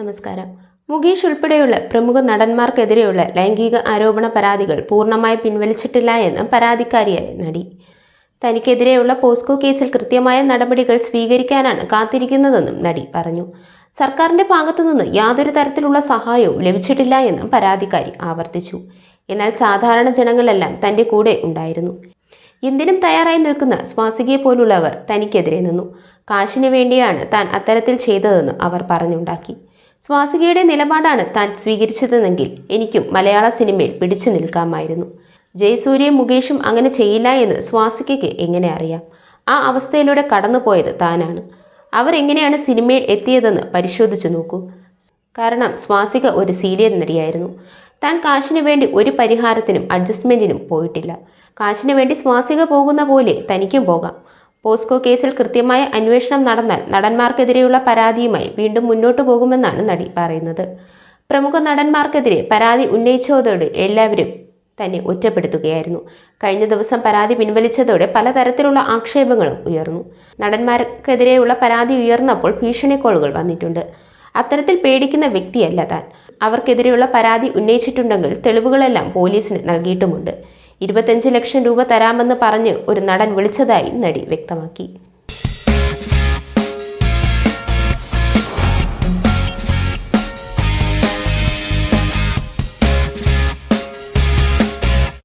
നമസ്കാരം. മുകേഷ് ഉൾപ്പെടെയുള്ള പ്രമുഖ നടന്മാർക്കെതിരെയുള്ള ലൈംഗിക ആരോപണ പരാതികൾ പൂർണമായി പിൻവലിച്ചിട്ടില്ല എന്ന് പരാതിക്കാരിയായ നടി. തനിക്കെതിരെയുള്ള പോസ്കോ കേസിൽ കൃത്യമായ നടപടികൾ സ്വീകരിക്കാനാണ് കാത്തിരിക്കുന്നതെന്നും നടി പറഞ്ഞു. സർക്കാരിന്റെ ഭാഗത്തുനിന്ന് യാതൊരു തരത്തിലുള്ള സഹായവും ലഭിച്ചിട്ടില്ല എന്നും പരാതിക്കാരി ആവർത്തിച്ചു. എന്നാൽ സാധാരണ ജനങ്ങളെല്ലാം തന്റെ കൂടെ ഉണ്ടായിരുന്നു. എന്തിനും തയ്യാറായി നിൽക്കുന്ന സ്വാസികയെ പോലുള്ളവർ തനിക്കെതിരെ നിന്നു. കാശിനു വേണ്ടിയാണ് താൻ അത്തരത്തിൽ ചെയ്തതെന്ന് അവർ പറഞ്ഞുണ്ടാക്കി. സ്വാസികയുടെ നിലപാടാണ് താൻ സ്വീകരിച്ചതെങ്കിൽ എനിക്കും മലയാള സിനിമയിൽ പിടിച്ചു നിൽക്കാമായിരുന്നു. ജയസൂര്യയും മുകേഷും അങ്ങനെ ചെയ്യില്ല എന്ന് സ്വാസികയ്ക്ക് എങ്ങനെ അറിയാം? ആ അവസ്ഥയിലൂടെ കടന്നുപോയത് താനാണ്. അവർ എങ്ങനെയാണ് സിനിമയിൽ എത്തിയതെന്ന് പരിശോധിച്ചു നോക്കൂ. കാരണം സ്വാസിക ഒരു സീരിയൽ നടിയായിരുന്നു. താൻ കാശിന് വേണ്ടി ഒരു പരിഹാരത്തിനും അഡ്ജസ്റ്റ്മെന്റിനും പോയിട്ടില്ല. കാശിന് വേണ്ടി സ്വാസിക പോകുന്ന പോലെ തനിക്കും പോകാം. പോസ്കോ കേസിൽ കൃത്യമായ അന്വേഷണം നടന്നാൽ നടന്മാർക്കെതിരെയുള്ള പരാതിയുമായി വീണ്ടും മുന്നോട്ടു പോകുമെന്നാണ് നടി പറയുന്നത്. പ്രമുഖ നടന്മാർക്കെതിരെ പരാതി ഉന്നയിച്ചതോടെ എല്ലാവരും തന്നെ ഒറ്റപ്പെടുത്തുകയായിരുന്നു. കഴിഞ്ഞ ദിവസം പരാതി പിൻവലിച്ചതോടെ പലതരത്തിലുള്ള ആക്ഷേപങ്ങളും ഉയർന്നു. നടന്മാർക്കെതിരെയുള്ള പരാതി ഉയർന്നപ്പോൾ ഭീഷണി കോളുകൾ വന്നിട്ടുണ്ട്. അത്തരത്തിൽ പേടിക്കുന്ന വ്യക്തിയല്ല താൻ. അവർക്കെതിരെയുള്ള പരാതി ഉന്നയിച്ചിട്ടുണ്ടെങ്കിൽ തെളിവുകളെല്ലാം പോലീസിന് നൽകിയിട്ടുമുണ്ട്. ഇരുപത്തഞ്ച് ലക്ഷം രൂപ തരാമെന്ന് പറഞ്ഞ് ഒരു നടൻ വിളിച്ചതായി നടി വ്യക്തമാക്കി.